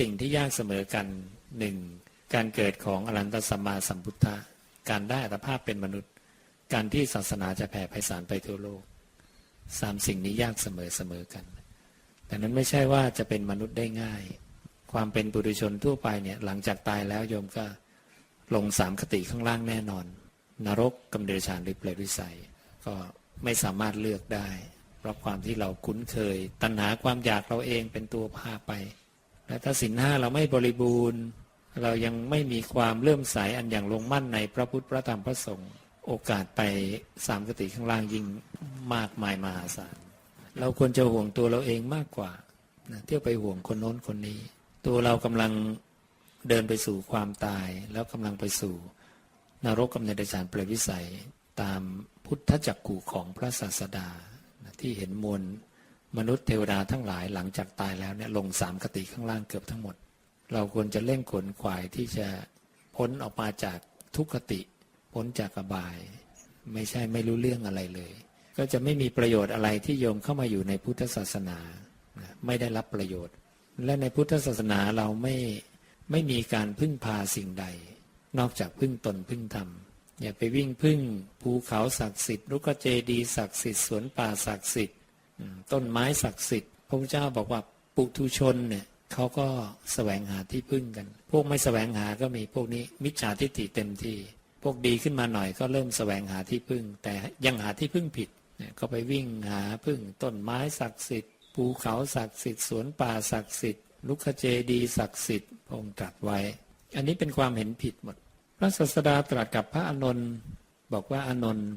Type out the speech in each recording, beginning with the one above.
สิ่งที่ยากเสมอกันหนึ่งการเกิดของอรันตสัมมาสัมพุทธะการได้อัตภาพเป็นมนุษย์ การที่ศาสนาจะแผ่ไพศาลไปทั่วโลกสามสิ่งนี้ยากเสมอเสมอกันแต่นั้นไม่ใช่ว่าจะเป็นมนุษย์ได้ง่าย ความเป็นปุถุชนทั่วไปเนี่ยหลังจากตายแล้วโยมก็ลงสามคติข้างล่างแน่นอน นรกกำเดชานหรือเปรตวิสัย ก็ไม่สามารถเลือกได้ เพราะความที่เราคุ้นเคย ตัณหาความอยากเราเองเป็นตัวพาไป ถ้าสินห้าเราไม่บริบูรณ์ เรายังไม่มีความเลื่มใสอันอย่างลงมั่นในพระพุทธพระธรรมพระสงฆ์โอกาสไปสามกติข้างล่างยิ่งมากมายมหาศาลเราควรจะห่วงตัวเราเองมากกว่านะเที่ยวไปห่วงคนโน้นคนนี้ ตัวเรากำลังเดินไปสู่ความตาย แล้วกำลังไปสู่นรกกำเนิดจารเปรตวิสัยตามพุทธจักกุของพระศาสดา ที่เห็นมวล มนุษย์เทวดาทั้งหลายหลังจากตายแล้วเนี่ยลงสามคติข้างล่างเกือบทั้งหมด เราควรจะเร่งขนขวายที่จะพ้นออกมาจากทุกขติ พ้นจากอบาย ไม่ใช่ไม่รู้เรื่องอะไรเลย ก็จะไม่มีประโยชน์อะไรที่โยมเข้ามาอยู่ในพุทธศาสนา ไม่ได้รับประโยชน์ และในพุทธศาสนาเราไม่ไม่มีการพึ่งพาสิ่งใด นอกจากพึ่งตนพึ่งธรรมอย่าไปวิ่งพึ่งภูเขาศักดิ์สิทธิ์ลูกเจดีศักดิ์สิทธิ์สวนป่าศักดิ์สิทธิ์ ต้นไม้ศักดิ์สิทธิ์พระพุทธเจ้าบอกว่าปุถุชนเนี่ยเขาก็แสวงหาที่พึ่งกัน พวกไม่แสวงหาก็มีพวกนี้มิจฉาทิฏฐิเต็มที่ พวกดีขึ้นมาหน่อยก็เริ่มแสวงหาที่พึ่ง แต่ยังหาที่พึ่งผิดเนี่ยก็ไปวิ่งหาพึ่ง ต้นไม้ศักดิ์สิทธิ์ภูเขาศักดิ์สิทธิ์สวนป่าศักดิ์สิทธิ์ลุกเจดีศักดิ์สิทธิ์พงตรัสไว้ อันนี้เป็นความเห็นผิดหมด พระศาสดาตรัสกับพระอานนท์บอกว่าอานนท์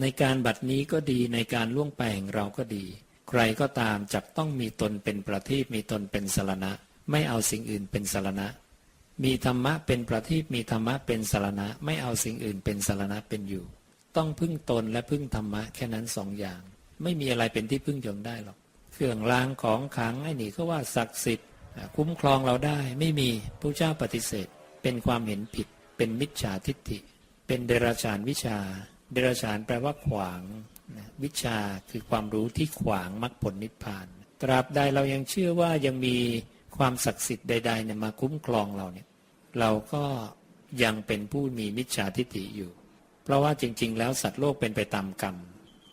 ในการบัดนี้ก็ดีในการล่วงไปแห่งเราก็ดี ใครก็ตามจักต้องมีตนเป็นประทีปมีตนเป็นสารณะ ไม่เอาสิ่งอื่นเป็นสารณะ มีธรรมะเป็นประทีปมีธรรมะเป็นสารณะ ไม่เอาสิ่งอื่นเป็นสารณะเป็นอยู่ ต้องพึ่งตนและพึ่งธรรมะแค่นั้นสองอย่าง ไม่มีอะไรเป็นที่พึ่งยมได้หรอกเครื่องรางของขังไอ้นี่ก็ว่าศักดิ์สิทธิ์คุ้มครองเราได้ไม่มีพระเจ้าปฏิเสธ เป็นความเห็นผิด เป็นมิจฉาทิฏฐิ เป็นเดรัจฉานวิชา เดรัจฉานแปลว่าขวาง วิชาคือความรู้ที่ขวางมรรคผลนิพพาน ตราบใดเรายังเชื่อว่ายังมีความศักดิ์สิทธิ์ใดๆเนี่ยมาคุ้มครองเราเนี่ยเราก็ยังเป็นผู้มีมิจฉาทิฏฐิอยู่ เพราะว่าจริง ๆ แล้วสัตว์โลกเป็นไปตามกรรม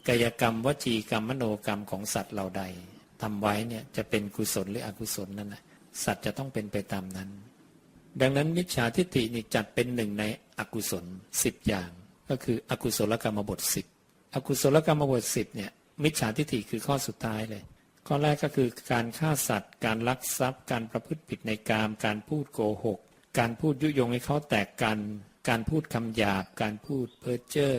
กายกรรมวจีกรรมมโนกรรมของสัตว์เราใดทำไว้เนี่ยจะเป็นกุศลหรืออกุศลนั่นนะสัตว์จะต้องเป็นไปตามนั้น ดังนั้นมิจฉาทิฏฐินี่จัดเป็นหนึ่งในอกุศลสิบอย่าง ก็คืออกุศลกรรมบทสิบ อกุศลกรรมบทสิบเนี่ยมิจฉาทิฏฐิคือข้อสุดท้ายเลย ข้อแรกก็คือการฆ่าสัตว์ การลักทรัพย์ การประพฤติผิดในกาม การพูดโกหก การพูดยุยงให้เขาแตกกัน การพูดคำหยาบ การพูดเพ้อเจ้อ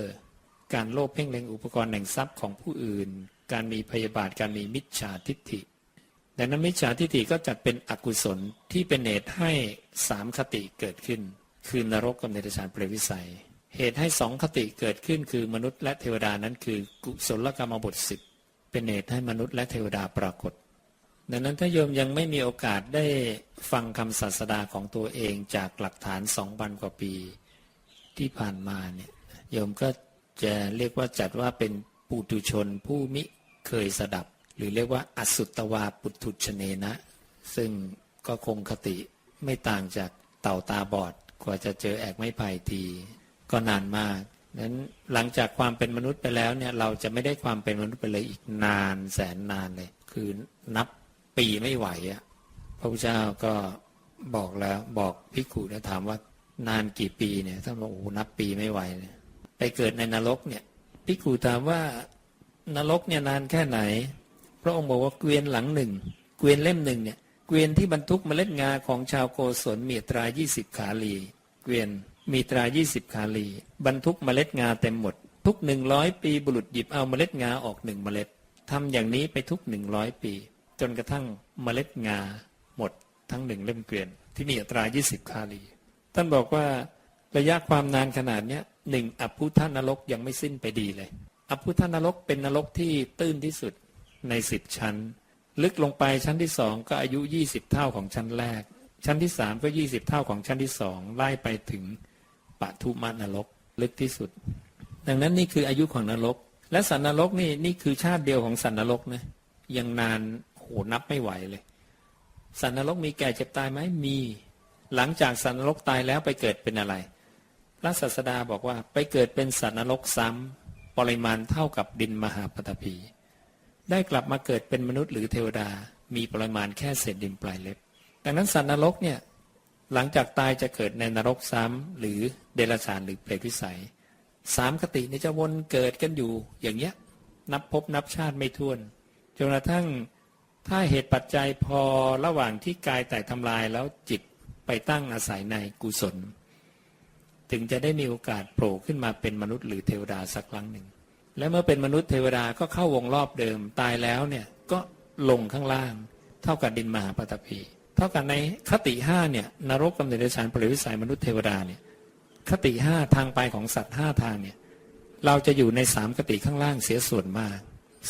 การโลภเพ่งเล็งอุปกรณ์แห่งทรัพย์ของผู้อื่น การมีพยาบาทการมีมิจฉาทิฏฐิดังนั้นมิจฉาทิฏฐิก็จัดเป็นอกุศลที่เป็นเหตุให้สามคติเกิดขึ้น คือนรกกับเนรชานเปรวิสัย เหตุให้สองคติเกิดขึ้นคือมนุษย์และเทวดานั้นคือกุศลกรรมบทสิบเป็นเหตุให้มนุษย์และเทวดาปรากฏ ดังนั้นถ้าโยมยังไม่มีโอกาสได้ฟังคำศาสดาของตัวเองจากหลักฐานสองพันกว่าปีที่ผ่านมาเนี่ยโยมก็จะเรียกว่าจัดว่าเป็นปุตุชนผู้มิเคยสดับ หรือเรียกว่าอสุตวาปุถุชเนนะ ซึ่งก็คงคติไม่ต่างจากเต่าตาบอดกว่าจะเจอแอกไม้ไผ่ที ก็นานมากนั้นหลังจากความเป็นมนุษย์ไปแล้วเนี่ยเราจะไม่ได้ความเป็นมนุษย์ไปเลยอีกนานแสนนานเลย คือนับปีไม่ไหวอะพระพุทธเจ้าก็บอกแล้วบอกพิกขุนะถามว่านานกี่ปีเนี่ยท่านบอกโอ้นับปีไม่ไหวเลยไปเกิดในนรกเนี่ยพิกขุถามว่านรกเนี่ยนานแค่ไหน พระองค์บอกว่าเกวียนหลังหนึ่งเกวียนเล่มหนึ่งเนี่ยเกวียนที่บรรทุกเมล็ดงาของชาวโกศลมีตรายี่สิบขาลี เกวียน มีตรายี่สิบขาลี บรรทุกเมล็ดงาเต็มหมด ทุกหนึ่งร้อยปีบุรุษหยิบเอาเมล็ดงาออกหนึ่งเมล็ดทำอย่างนี้ไปทุกหนึ่งร้อยปี จนกระทั่งเมล็ดงาหมดทั้งหนึ่งเล่มเกวียนที่มีอัตรายี่สิบขาลี ท่านบอกว่าระยะความนานขนาดเนี้ยหนึ่งอภุทานรกยังไม่สิ้นไปดีเลย อภุทานรกเป็นนรกที่ตื้นที่สุดในสิบชั้น ลึกลงไปชั้นที่สองก็อายุยี่สิบเท่าของชั้นแรก ชั้นที่สามก็ยี่สิบเท่าของชั้นที่สองไล่ไปถึง ปทุมานรกลึกที่สุด ดังนั้นนี่คืออายุของนรก และสันนรกนี่นี่คือชาติเดียวของสันนรกนะยังนานโหนับไม่ไหวเลย สัตว์นรกมีแก่เจ็บตายไหมมี หลังจากสัตว์นรกตายแล้วไปเกิดเป็นอะไร พระศาสดาบอกว่าไปเกิดเป็นสัตว์นรกซ้ำปริมาณเท่ากับดินมหาปฐพีได้กลับมาเกิดเป็นมนุษย์หรือเทวดา มีปริมาณแค่เศษดินปลายเล็บ ดังนั้นสัตว์นรกเนี่ย หลังจากตายจะเกิดในนรกซ้ำหรือเดรัจฉานหรือเปรตวิสัยสามคตินี่จะวนเกิดกันอยู่อย่างเงี้ย นับพบนับชาติไม่ถ้วนจนกระทั่งถ้าเหตุปัจจัยพอระหว่างที่กายแตกทำลายแล้วจิตไปตั้งอาศัยในกุศล ถึงจะได้มีโอกาสโผล่ขึ้นมาเป็นมนุษย์หรือเทวดาสักครั้งหนึ่ง และเมื่อเป็นมนุษย์เทวดาก็เข้าวงรอบเดิมตายแล้วเนี่ยก็ลงข้างล่าง เท่ากับดินมหาปฐพี เท่ากับในคติห้าเนี่ยนรกกำเนิดเดรัจฉานปริวิสัยมนุษย์เทวดาเนี่ยคติห้าทางไปของสัตว์ห้าทางเนี่ยเราจะอยู่ในสามคติข้างล่างเสียส่วนมาก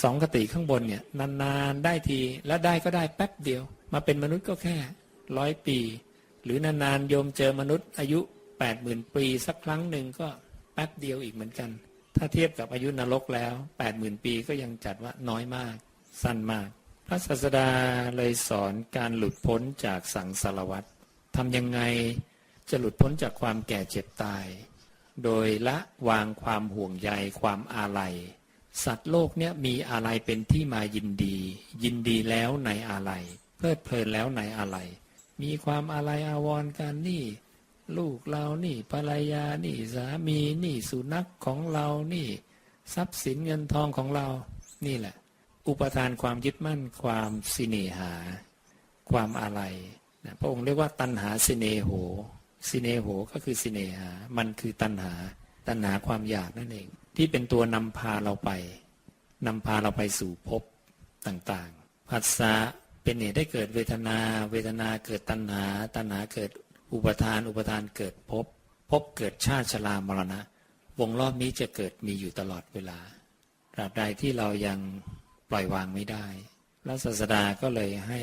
สองคติข้างบนเนี่ยนานๆได้ทีแล้วได้ก็ได้แป๊บเดียว มาเป็นมนุษย์ก็แค่ร้อยปี หรือนานๆโยมเจอมนุษย์อายุแปดหมื่นปีสักครั้งหนึ่งก็แป๊บเดียวอีกเหมือนกัน ถ้าเทียบกับอายุนรกแล้วแปดหมื่นปีก็ยังจัดว่าน้อยมาก สั้นมาก พระศาสดาเลยสอนการหลุดพ้นจากสังสารวัฏทำยังไงจะหลุดพ้นจากความแก่เจ็บตาย โดยละวางความห่วงใยความอาลัย สัตว์โลกเนี่ยมีอะไรเป็นที่มายินดี ยินดีแล้วในอะไรเพลิดเพลินแล้วในอะไรมีความอะไรอาวรณ์กันนี่ ลูกเรานี่ภรรยานี่สามีนี่สุนัขของเรานี่ ทรัพย์สินเงินทองของเรานี่แหละ อุปทานความยึดมั่นความสิเนหา ความอะไรนะพระองค์เรียกว่าตัณหาสิเนโหสิเนโหก็คือสิเนหา มันคือตัณหา ตัณหาความอยากนั่นเอง ที่เป็นตัวนำพาเราไปนำพาเราไปสู่ภพต่างๆผัสสะเป็นเหตุให้เกิดเวทนา เวทนาเกิดตัณหา ตัณหาเกิดอุปทาน อุปทานเกิดภพภพเกิดชาติชรามรณะ วงรอบนี้จะเกิดมีอยู่ตลอดเวลาตราบใดที่เรายัง ปล่อยวางไม่ได้ระศาสดาก็เลยให้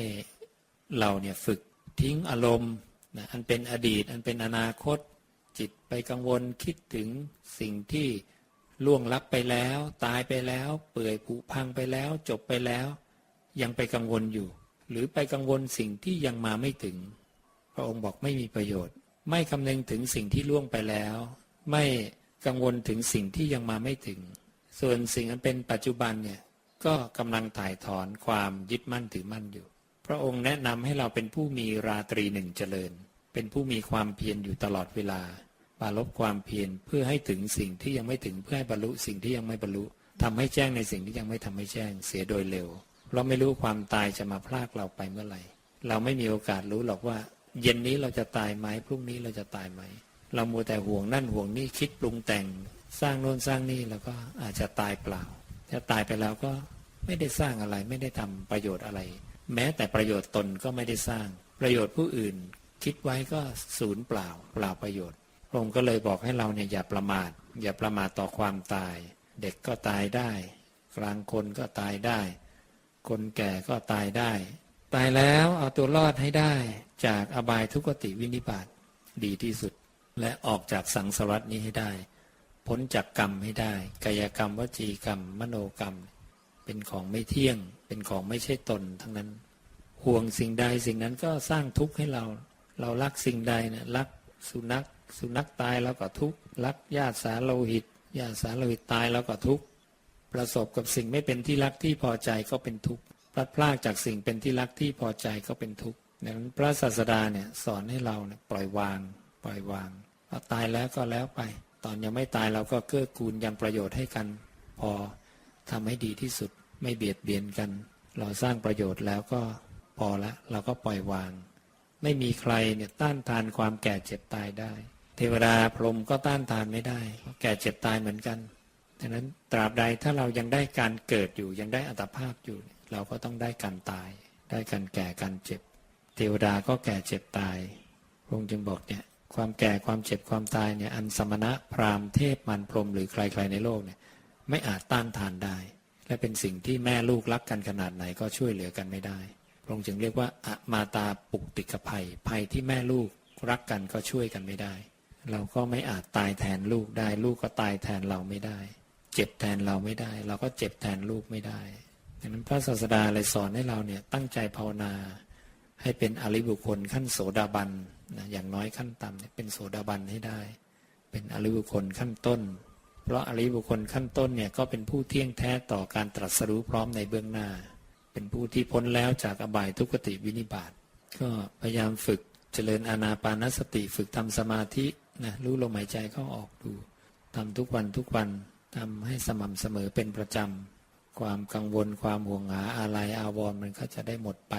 เราเนี่ยฝึกทิ้งอารมณ์นะอันเป็นอดีต อันเป็นอนาคต จิตไปกังวลคิดถึงสิ่งที่ล่วงลับไปแล้ว ตายไปแล้ว เปื่อยผุพังไปแล้ว จบไปแล้ว ยังไปกังวลอยู่ หรือไปกังวลสิ่งที่ยังมาไม่ถึง พระองค์บอกไม่มีประโยชน์ ไม่คำนึงถึงสิ่งที่ล่วงไปแล้ว ไม่กังวลถึงสิ่งที่ยังมาไม่ถึง ส่วนสิ่งอันเป็นปัจจุบันเนี่ย ก็กำลังถ่ายถอนความยึดมั่นถือมั่นอยู่ พระองค์แนะนำให้เราเป็นผู้มีราตรีหนึ่งเจริญ เป็นผู้มีความเพียรอยู่ตลอดเวลาปาลบความเพียรเพื่อให้ถึงสิ่งที่ยังไม่ถึงเพื่อให้บรรลุสิ่งที่ยังไม่บรรลุทำให้แจ้งในสิ่งที่ยังไม่ทำให้แจ้งเสียโดยเร็ว เราไม่รู้ความตายจะมาพลากเราไปเมื่อไหร่ เราไม่มีโอกาสรู้หรอกว่า เย็นนี้เราจะตายไหมพรุ่งนี้เราจะตายไหม เรามัวแต่ห่วงนั่นห่วงนี่คิดปรุงแต่ง สร้างโน่นสร้างนี่แล้วก็อาจจะตายเปล่าถ้าตายไปแล้วก็ ไม่ได้สร้างอะไรไม่ได้ทำประโยชน์อะไร แม้แต่ประโยชน์ตนก็ไม่ได้สร้าง ประโยชน์ผู้อื่น คิดไว้ก็ศูนย์เปล่าเปล่าประโยชน์พระองค์ก็เลยบอกให้เราเนี่ยอย่าประมาท อย่าประมาทต่อความตาย เด็กก็ตายได้ กลางคนก็ตายได้ คนแก่ก็ตายได้ ตายแล้วเอาตัวรอดให้ได้ จากอบายทุกติวินิบาตดีที่สุด และออกจากสังสารวัตนี้ให้ได้ พ้นจากกรรมให้ได้ กายกรรมวจีกรรม มโนกรรม เป็นของไม่เที่ยง เป็นของไม่ใช่ตน ทั้งนั้น ห่วงสิ่งใดสิ่งนั้นก็สร้างทุกข์ให้เรา เรารักสิ่งใดเนี่ยรักสุนัข สุนัขตายแล้วก็ทุกข์รักญาติสาโลหิตญาติสาโลหิตตายแล้วก็ทุกข์ประสบกับสิ่งไม่เป็นที่รักที่พอใจก็เป็นทุกข์พลัดพรากจากสิ่งเป็นที่รักที่พอใจก็เป็นทุกข์ดังนั้นพระศาสดาเนี่ยสอนให้เราเนี่ยปล่อยวาง ปล่อยวางพอตายแล้วก็แล้วไป ตอนยังไม่ตายเราก็เกื้อกูลยังประโยชน์ให้กันพอ ทำให้ดีที่สุดไม่เบียดเบียนกัน เราสร้างประโยชน์แล้วก็พอละ เราก็ปล่อยวาง ไม่มีใครเนี่ยต้านทานความแก่เจ็บตายได้ เทวดาพรหมก็ต้านทานไม่ได้ แก่เจ็บตายเหมือนกันดังนั้นตราบใดถ้าเรายังได้การเกิดอยู่ยังได้อัตภาพอยู่ เราก็ต้องได้การตาย ได้การแก่การเจ็บ เทวดาก็แก่เจ็บตายพระองค์จึงบอกเนี่ยความแก่ความเจ็บความตายเนี่ยอันสมณะพราหมณ์เทพมันพรหมหรือใครๆในโลกเนี่ย ไม่อาจต้านทานได้ และเป็นสิ่งที่แม่ลูกรักกันขนาดไหนก็ช่วยเหลือกันไม่ได้พระองค์จึงเรียกว่าอะมาตาปุกติกภัย ภัยที่แม่ลูกรักกันก็ช่วยกันไม่ได้ เราก็ไม่อาจตายแทนลูกได้ ลูกก็ตายแทนเราไม่ได้ เจ็บแทนเราไม่ได้ เราก็เจ็บแทนลูกไม่ได้ดังนั้นพระศาสดาเลยสอนให้เราเนี่ยตั้งใจภาวนา ให้เป็นอริบุคคลขั้นโสดาบันนะอย่างน้อยขั้นต่ำเนี่ยเป็นโสดาบันให้ได้ เป็นอริบุคคลขั้นต้น เพราะอริบุคคลขั้นต้นเนี่ยก็เป็นผู้เที่ยงแท้ต่อการตรัสรู้พร้อมในเบื้องหน้า เป็นผู้ที่พ้นแล้วจากอบายทุกขติวินิบาตก็พยายามฝึกเจริญอานาปานสติฝึกทำสมาธินะรู้ลมหายใจเข้าออกดูทำทุกวันทุกวันทำให้สม่ำเสมอเป็นประจำ ความกังวลความห่วงหาอะไรอาวรณ์มันก็จะได้หมดไป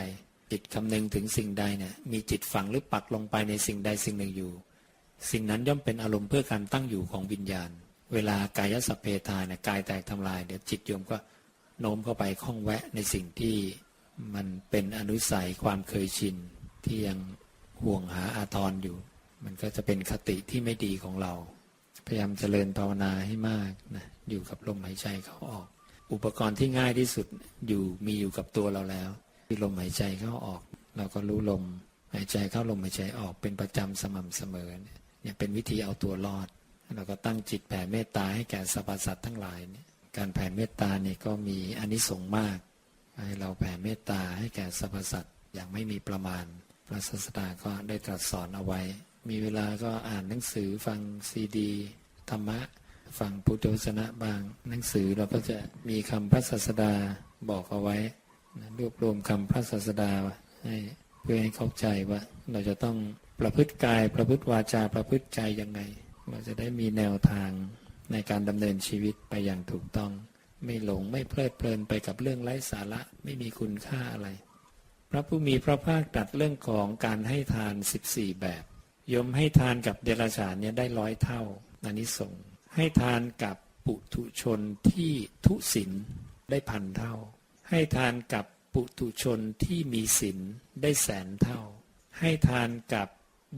จิตคำนึงถึงสิ่งใดเนี่ยมีจิตฝังหรือปักลงไปในสิ่งใดสิ่งหนึ่งอยู่ สิ่งนั้นย่อมเป็นอารมณ์เพื่อการตั้งอยู่ของวิญญาณ เวลากายสัพเพทาเนี่ยกายแตกทำลายเดี๋ยวจิตโยมก็โน้มเข้าไปคล้องแวะในสิ่งที่มันเป็นอนุสัยความเคยชินที่ยังห่วงหาอาทรอยู่ มันก็จะเป็นคติที่ไม่ดีของเรา พยายามเจริญภาวนาให้มากนะอยู่กับลมหายใจเข้าออก อุปกรณ์ที่ง่ายที่สุดอยู่มีอยู่กับตัวเราแล้วคือลมหายใจเข้าออก เราก็รู้ลมหายใจเข้าลมหายใจออกเป็นประจำสม่ำเสมอเนี่ยเป็นวิธีเอาตัวรอด เราก็ตั้งจิตแผ่เมตตาให้แก่สรรพสัตว์ทั้งหลายนี่การแผ่เมตตาเนี่ยก็มีอานิสงส์มาก ให้เราแผ่เมตตาให้แก่สรรพสัตว์อย่างไม่มีประมาณ พระศาสดาก็ได้ตรัสสอนเอาไว้ มีเวลาก็อ่านหนังสือฟังซีดี ธรรมะ ฟังพุทธวจนะบาง หนังสือเราก็จะมีคำพระศาสดาบอกเอาไว้รวบรวมคำพระศาสดาให้เพื่อให้เข้าใจว่าเราจะต้องประพฤติกายประพฤติวาจาประพฤติใจยังไง เราจะได้มีแนวทางในการดำเนินชีวิตไปอย่างถูกต้อง ไม่หลงไม่เพลิดเพลินไปกับเรื่องไร้สาระไม่มีคุณค่าอะไร พระผู้มีพระภาคตรัสเรื่องของการให้ทาน 14 แบบยมให้ทานกับเดรัจฉานเนี่ยได้ร้อยเท่าอานิสงส์ให้ทานกับปุถุชนที่ทุศินได้พันเท่า ให้ทานกับปุถุชนที่มีศีลได้แสนเท่า ให้ทานกับ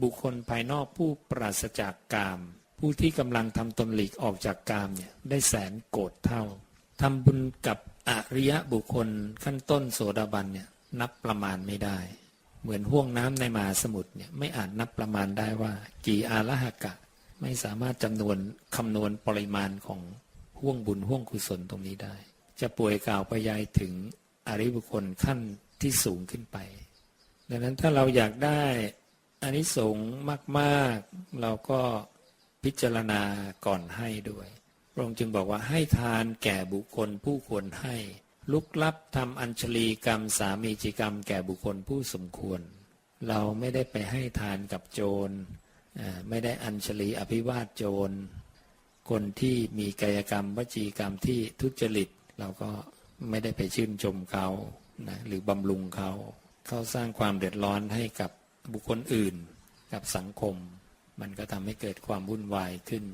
บุคคลภายนอกผู้ปราศจากกาม ผู้ที่กำลังทำตนหลีกออกจากกามเนี่ยได้แสนโกดเท่าทำบุญกับอริยะบุคคลขั้นต้นโสดาบันเนี่ยนับประมาณไม่ได้ เหมือนห่วงน้ำในมหาสมุทรเนี่ยไม่อาจนับประมาณได้ว่า กี่อาละหกะ ไม่สามารถจำนวนคำนวณปริมาณของห่วงบุญห่วงกุศลตรงนี้ได้ จะป่วยกล่าวไปยายถึงอริบุคคลขั้นที่สูงขึ้นไป ดังนั้นถ้าเราอยากได้ อานิสงส์มาก ๆ เราก็พิจารณาก่อนให้ด้วยพระองค์จึงบอกว่าให้ทานแก่บุคคลผู้ควรให้ ลุกลับทำอัญชลีกรรมสามีจิกรรม แก่บุคคลผู้สมควร เราไม่ได้ไปให้ทานกับโจรไม่ได้อัญชลีอภิวาทโจร คนที่มีกายกรรมวจีกรรมที่ทุจริต เราก็ไม่ได้ไปชื่นชมเขานะหรือบำรุงเขา เขาสร้างความเดือดร้อนให้กับ บุคคลอื่นกับสังคม มันก็ทำให้เกิดความวุ่นวายขึ้น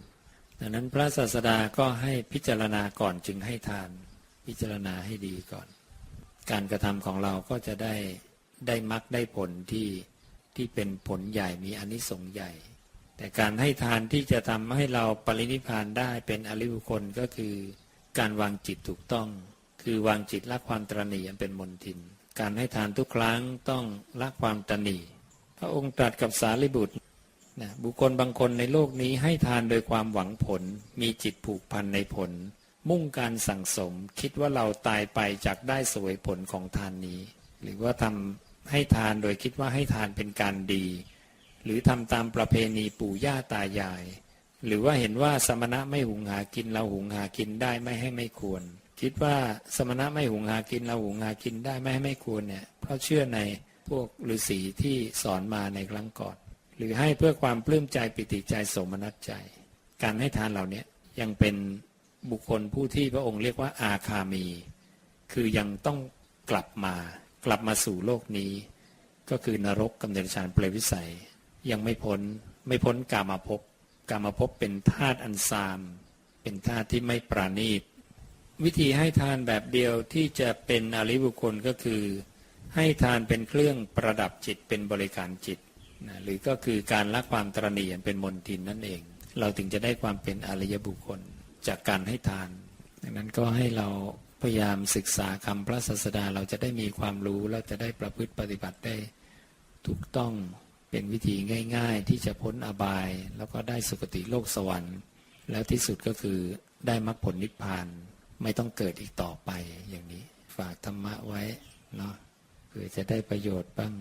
ดังนั้นพระศาสดาก็ให้พิจารณาก่อนจึงให้ทาน พิจารณาให้ดีก่อน การกระทำของเราก็จะได้ได้มรรคได้ผลที่ที่เป็นผลใหญ่มีอนิสงส์ใหญ่ แต่การให้ทานที่จะทำให้เราปรินิพานได้เป็นอริบุคคลก็คือ การวางจิตถูกต้อง คือวางจิตละความตรณีอันเป็นมนทิน การให้ทานทุกครั้งต้องละความตรณี ระองค์ตรัสกับสารีบุตรนะบุคคลบางคนในโลกนี้ให้ทานโดยความหวังผล มีจิตผูกพันในผล มุ่งการสั่งสม คิดว่าเราตายไปจากได้สวยผลของทานนี้ หรือว่าทำให้ทานโดยคิดว่าให้ทานเป็นการดี หรือทำตามประเพณีปู่ย่าตายาย หรือว่าเห็นว่าสมณะไม่หุงหากินเราหุงหากินได้ไม่ให้ไม่ควร คิดว่าสมณะไม่หุงหากินเราหุงหากินได้ไม่ให้ไม่ควรเนี่ยเพราะเชื่อใน พวกฤาษีที่สอนมาในครั้งก่อน หรือให้เพื่อความปลื้มใจปิติใจสมนัตใจ การให้ทานเหล่านี้ยังเป็นบุคคลผู้ที่พระองค์เรียกว่าอาคามี คือยังต้องกลับมากลับมาสู่โลกนี้ ก็คือนรกกำเนิดฌานเปรวิสัย ยังไม่พ้นไม่พ้นกามาภพกามาภพเป็นธาตุอันซาม เป็นธาตุที่ไม่ปราณีตวิธีให้ทานแบบเดียวที่จะเป็นอริบุคคลก็คือ ให้ทานเป็นเครื่องประดับจิตเป็นบริการจิตนะหรือก็คือการละความตรณีเป็นมนทินนั่นเอง เราถึงจะได้ความเป็นอริยบุคคลจากการให้ทาน ดังนั้นก็ให้เราพยายามศึกษาคำพระศาสดาเราจะได้มีความรู้แล้วจะได้ประพฤติปฏิบัติได้ถูกต้องเป็นวิธีง่าย ๆ ที่จะพ้นอบาย แล้วก็ได้สุคติโลกสวรรค์ แล้วที่สุดก็คือได้มรรคผลนิพพานไม่ต้องเกิดอีกต่อไปอย่างนี้ ฝากธรรมะไว้เนาะ คือจะได้ประโยชน์บ้าง